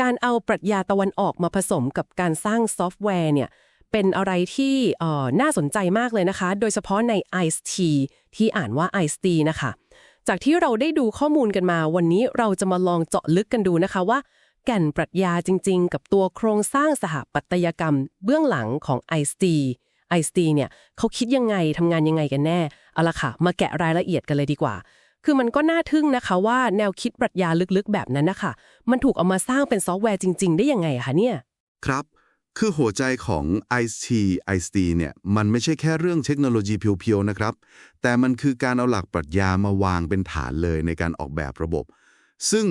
การเอาปรัชญาตะวันออกมาผสมกับการสร้างซอฟต์แวร์เนี่ยเป็นอะไรที่อ่อน่าสนใจมากเลยนะคะ โดยเฉพาะใน ICE-T ที่อ่านว่า ICE-T นะคะ จากที่เราได้ดูข้อมูลกันมา วันนี้เราจะมาลองเจาะลึกกันดูนะคะว่า แก่นปรัชญาจริง ๆ กับตัวโครงสร้างสหปัตยกรรม เบื้องหลังของ ICE-T ICE-T เนี่ยเขาคิดยังไงทำงานยังไงกันแน่ เอาละค่ะ มาแกะรายละเอียดกันเลยดีกว่า คือมันก็น่าทึ่งนะคะว่าแนวคิดปรัชญาลึกๆ แบบนั้นนะคะมันถูกเอามาสร้างเป็นซอฟต์แวร์จริง ๆ ได้ยังไงอะคะเนี่ย ครับ คือหัวใจของ ICT ICT เนี่ยมันไม่ใช่แค่เรื่องเทคโนโลยีเพียวๆนะครับ แต่มันคือการเอาหลักปรัชญามาวางเป็นฐานเลยในการออกแบบระบบ ซึ่ง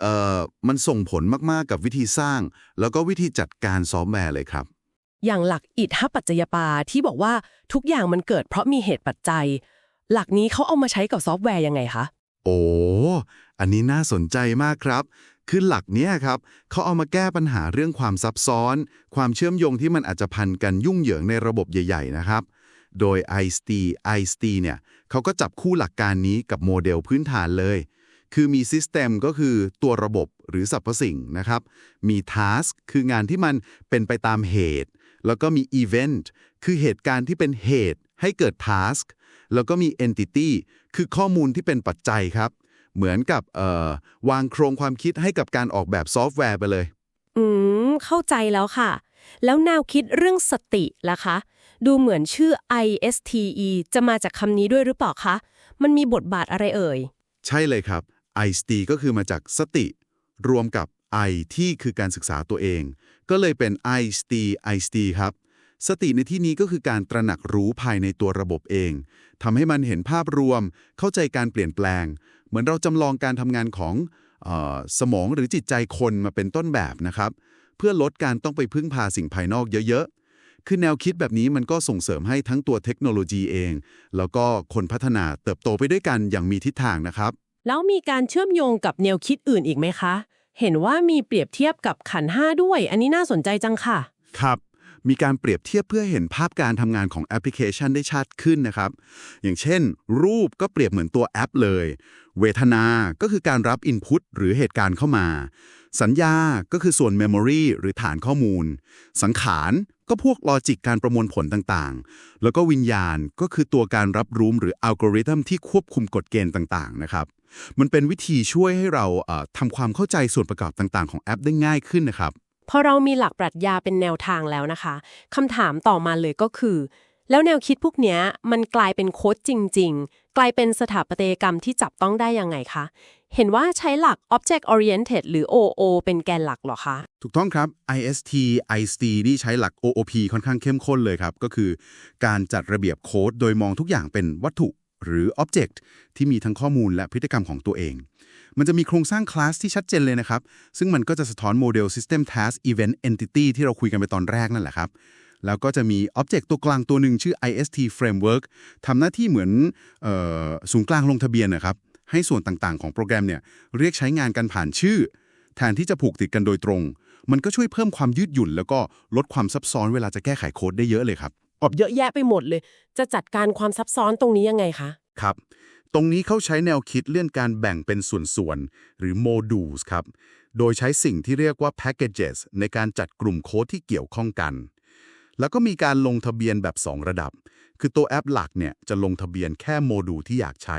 เอ่อมันส่งผลมากๆกับวิธีสร้าง แล้วก็วิธีจัดการซอฟต์แวร์เลยครับ อย่างหลักอิทธปัจจยปาที่บอกว่าทุกอย่างมันเกิดเพราะมีเหตุปัจจัย หลักนี้เขาเอามาใช้กับซอฟต์แวร์ยังไงคะ โอ้ อันนี้น่าสนใจมากครับ คือหลักเนี้ยครับ เขาเอามาแก้ปัญหาเรื่องความซับซ้อน ความเชื่อมโยงที่มันอาจจะพันกันยุ่งเหยิงในระบบใหญ่ ๆ นะครับ โดย IST IST เนี่ยเขาก็จับคู่หลักการนี้กับโมเดลพื้นฐานเลย คือมี System ก็คือตัวระบบหรือสรรพสิ่งนะครับ มี Task คืองานที่มันเป็นไปตามเหตุ แล้วก็มี Event คือเหตุการณ์ที่เป็นเหตุให้เกิด Task แล้วก็มี Entity คือข้อมูลที่เป็นปัจจัยครับ เหมือนกับเอ่อวางโครงความคิดให้กับการออกแบบซอฟต์แวร์ไปเลย อืม เข้าใจแล้วค่ะ แล้วแนวคิดเรื่องสติล่ะคะ ดูเหมือนชื่อ ISTE จะมาจากคำนี้ด้วยหรือเปล่าคะ มันมีบทบาทอะไรเอ่ย ใช่เลยครับ IST ก็คือมาจากสติ รวมกับ I ที่คือการศึกษาตัวเอง ก็เลยเป็น IST IST ครับ สติในที่นี้ก็คือการตระหนักรู้ภายในตัวระบบเองทำให้มันเห็นภาพรวม เข้าใจการเปลี่ยนแปลง เหมือนเราจำลองการทำงานของเออสมองหรือจิตใจคนมาเป็นต้นแบบนะครับ เพื่อลดการต้องไปพึ่งพาสิ่งภายนอกเยอะ ๆ คือแนวคิดแบบนี้มันก็ส่งเสริมให้ทั้งตัวเทคโนโลยีเอง แล้วก็คนพัฒนาเติบโตไปด้วยกันอย่างมีทิศทางนะครับ แล้วมีการเชื่อมโยงกับแนวคิดอื่นอีกไหมคะ เห็นว่ามีเปรียบเทียบกับขันธ์ห้าด้วย อันนี้น่าสนใจจังค่ะ ครับ มีการเปรียบเทียบเพื่อเห็นภาพการทำงานของแอปพลิเคชันได้ชัดขึ้นนะครับ อย่างเช่น รูปก็เปรียบเหมือนตัวแอปเลย เวทนา ก็คือการรับอินพุตหรือเหตุการณ์เข้ามา สัญญา ก็คือส่วนเมมโมรีหรือฐานข้อมูล สังขาร ก็พวกลอจิกการประมวลผลต่างๆ แล้วก็วิญญาณ ก็คือตัวการรับรู้หรืออัลกอริทึมที่ควบคุมกฎเกณฑ์ต่างๆ นะครับมันเป็นวิธีช่วยให้เราทำความเข้าใจส่วนประกอบต่างๆ ของแอปได้ง่ายขึ้นนะครับ พอเรามีหลักปรัชญาเป็นแนวทางแล้วนะคะคำถามต่อมาเลยก็คือ แล้วแนวคิดพวกนี้มันกลายเป็นโค้ดจริง ๆ กลายเป็นสถาปัตยกรรมที่จับต้องได้ยังไงคะเห็นว่าใช้หลัก Object Oriented หรือ OO เป็นแกนหลักหรอคะ ถูกต้องครับ IST IST นี่ใช้หลัก OOP ค่อนข้างเข้มข้นเลยครับ ก็คือการจัดระเบียบโค้ดโดยมองทุกอย่างเป็นวัตถุหรือ Object ที่มีทั้งข้อมูลและพฤติกรรมของตัวเอง มันจะมีโครงสร้างคลาสที่ชัดเจนเลยนะครับ ซึ่งมันก็จะสะท้อนโมเดล System Task Event Entity ที่เราคุยกันไปตอนแรกนั่นแหละครับแล้วก็จะมี Object ตัวกลางตัวหนึ่งชื่อ IST Framework ทำหน้าที่เหมือนเออศูนย์กลางลงทะเบียนนะครับ ให้ส่วนต่างๆ ของโปรแกรมเนี่ยเรียกใช้งานกันผ่านชื่อ แทนที่จะผูกติดกันโดยตรง มันก็ช่วยเพิ่มความยืดหยุ่น แล้วก็ลดความซับซ้อนเวลาจะแก้ไขโค้ดได้เยอะเลยครับออบเยอะแยะไปหมดเลย จะจัดการความซับซ้อนตรงนี้ยังไงคะ ครับ ตรงนี้เขาใช้แนวคิดเรื่องการแบ่งเป็นส่วนๆ หรือ modules ครับ โดยใช้สิ่งที่เรียกว่า packages ในการจัดกลุ่มโค้ดที่เกี่ยวข้องกัน แล้วก็มีการลงทะเบียนแบบ 2 ระดับ คือตัวแอปหลักเนี่ยจะลงทะเบียนแค่โมดูลที่อยากใช้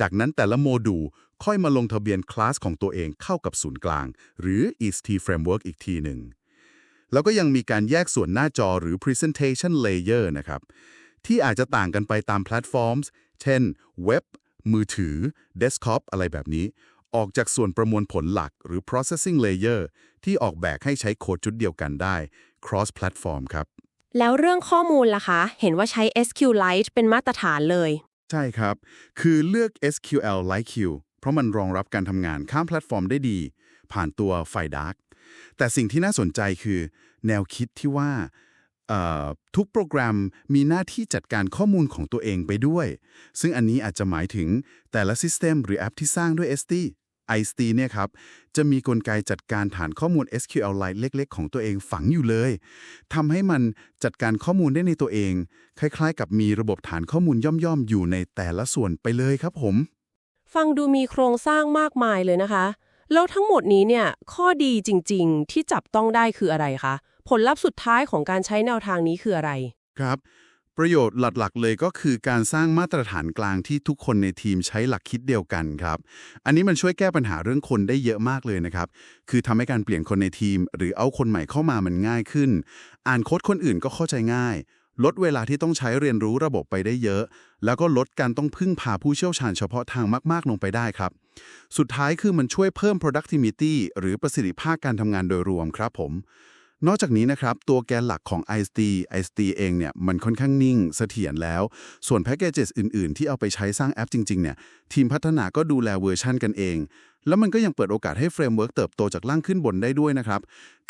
จากนั้นแต่ละโมดูลค่อยมาลงทะเบียนคลาสของตัวเองเข้ากับศูนย์กลาง หรือ EST Framework อีกทีหนึ่ง แล้วก็ยังมีการแยกส่วนหน้าจอหรือ Presentation Layer นะครับที่อาจจะต่างกันไปตามแพลตฟอร์ม เช่นเว็บ มือถือ Desktop อะไรแบบนี้ ออกจากส่วนประมวลผลหลักหรือ Processing Layer ที่ออกแบบให้ใช้โค้ดชุดเดียวกันได้ cross platform ครับ แล้วเรื่องข้อมูลล่ะคะ เห็นว่าใช้ SQLite เป็นมาตรฐานเลย ใช่ครับ คือเลือก SQL Like Q เพราะมันรองรับการทำงานข้ามแพลตฟอร์มได้ดี ผ่านตัวไฟ Dark แต่สิ่งที่น่าสนใจคือ แนวคิดที่ว่าเอ่อ ทุกโปรแกรมมีหน้าที่จัดการข้อมูลของตัวเองไปด้วย ซึ่งอันนี้อาจจะหมายถึงแต่ละ System หรือแอปที่สร้างด้วย ST IST เนี่ยครับ จะมีกลไกจัดการฐานข้อมูล SQLite เล็ก ๆ ของตัวเองฝังอยู่เลย ทำให้มันจัดการข้อมูลได้ในตัวเอง คล้ายๆ กับมีระบบฐานข้อมูลย่อมๆ อยู่ในแต่ละส่วนไปเลยครับผม ฟังดูมีโครงสร้างมากมายเลยนะคะ แล้วทั้งหมดนี้เนี่ย ข้อดีจริง ๆ ที่จับต้องได้คืออะไรคะ ผลลัพธ์สุดท้ายของการใช้แนวทางนี้คืออะไร ครับ ประโยชน์หลักๆ เลยก็คือการสร้างมาตรฐานกลางที่ทุกคนในทีมใช้หลักคิดเดียวกันครับ อันนี้มันช่วยแก้ปัญหาเรื่องคนได้เยอะมากเลยนะครับ คือทำให้การเปลี่ยนคนในทีม หรือเอาคนใหม่เข้ามามันง่ายขึ้น อ่านโค้ดคนอื่นก็เข้าใจง่าย ลดเวลาที่ต้องใช้เรียนรู้ระบบไปได้เยอะ แล้วก็ลดการต้องพึ่งพาผู้เชี่ยวชาญเฉพาะทางมาก ๆ ลงไปได้ครับ สุดท้ายคือมันช่วยเพิ่ม productivity หรือประสิทธิภาพการทำงานโดยรวมครับผม นอกจากนี้นะครับ ตัวแกนหลักของ IST IST เองเนี่ยมันค่อนข้างนิ่งเสถียรแล้ว ส่วนแพ็กเกจอื่น ๆ ที่เอาไปใช้สร้างแอปจริง ๆ เนี่ยทีมพัฒนาก็ดูแลเวอร์ชันกันเอง แล้วมันก็ยังเปิดโอกาสให้เฟรมเวิร์กเติบโตจากล่างขึ้นบนได้ด้วยนะครับ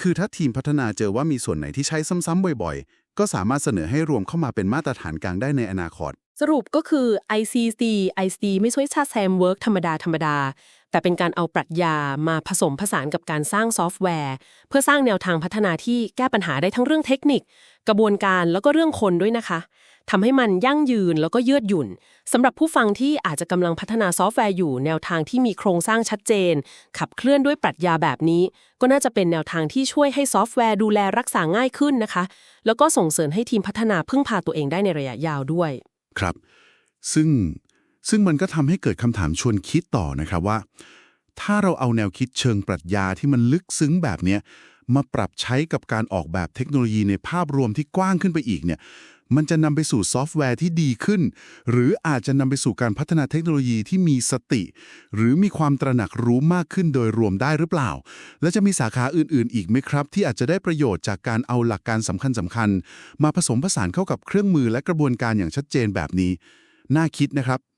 คือถ้าทีมพัฒนาเจอว่ามีส่วนไหนที่ใช้ซ้ำๆบ่อย ๆ ก็สามารถเสนอให้รวมเข้ามาเป็นมาตรฐานกลางได้ในอนาคต สรุปก็คือ ICC ICD ไม่ใช่ชาแซมเวิร์กธรรมดาธรรมดา แต่เป็นการเอาปรัชญามาผสมผสานกับการสร้างซอฟต์แวร์ เพื่อสร้างแนวทางพัฒนาที่แก้ปัญหาได้ทั้งเรื่องเทคนิค กระบวนการแล้วก็เรื่องคนด้วยนะคะทำให้มันยั่งยืนแล้วก็ยืดหยุ่นสำหรับผู้ฟังที่อาจจะกำลังพัฒนาซอฟต์แวร์อยู่แนวทางที่มีโครงสร้างชัดเจน ขับเคลื่อนด้วยปรัชญาแบบนี้ ก็น่าจะเป็นแนวทางที่ช่วยให้ซอฟต์แวร์ดูแลรักษาง่ายขึ้นนะคะ แล้วก็ส่งเสริมให้ทีมพัฒนาพึ่งพาตัวเองได้ในระยะยาวด้วย ครับ ซึ่งซึ่งมันก็ทำให้เกิดคำถามชวนคิดต่อนะครับว่า ถ้าเราเอาแนวคิดเชิงปรัชญาที่มันลึกซึ้งแบบเนี้ย มาปรับใช้กับการออกแบบเทคโนโลยีในภาพรวมที่กว้างขึ้นไปอีกเนี่ยมันจะนำไปสู่ซอฟต์แวร์ที่ดีขึ้น หรืออาจจะนำไปสู่การพัฒนาเทคโนโลยีที่มีสติ หรือมีความตระหนักรู้มากขึ้นโดยรวมได้หรือเปล่า และจะมีสาขาอื่น ๆ อีกไหมครับ ที่อาจจะได้ประโยชน์จากการเอาหลักการสำคัญสำคัญๆมาผสมผสานเข้ากับเครื่องมือและกระบวนการอย่างชัดเจนแบบนี้ น่าคิดนะครับ